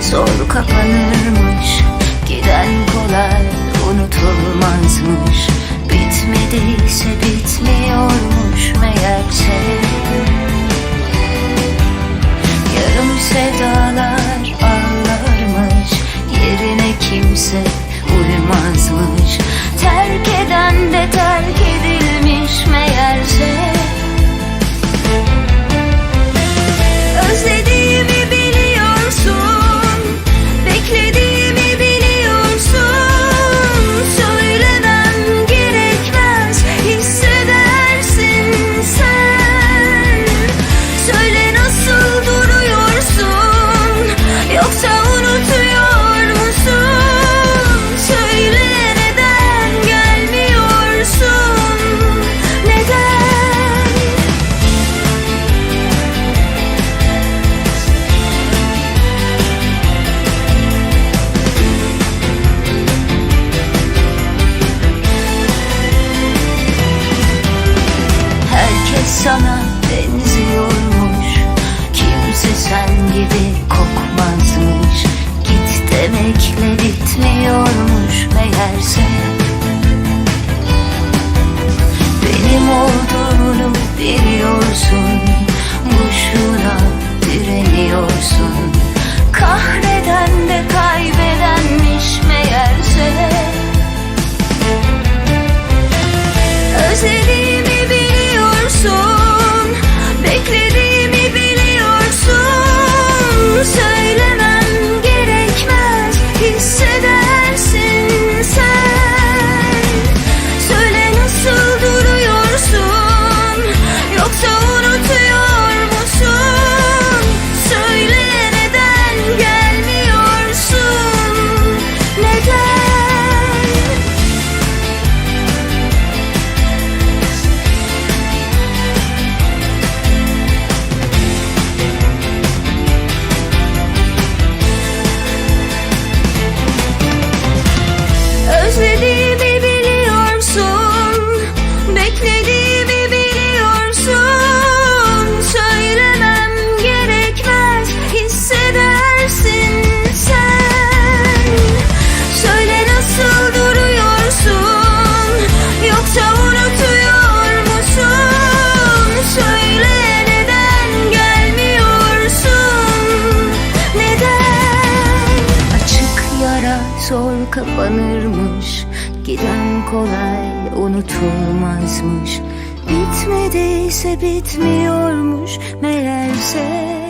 Zor kapanırmış Giden kolay unutulmazmış. give it zor kapanırmış. Giden kolay unutulmazmış. Bitmediyse bitmiyormuş meğerse.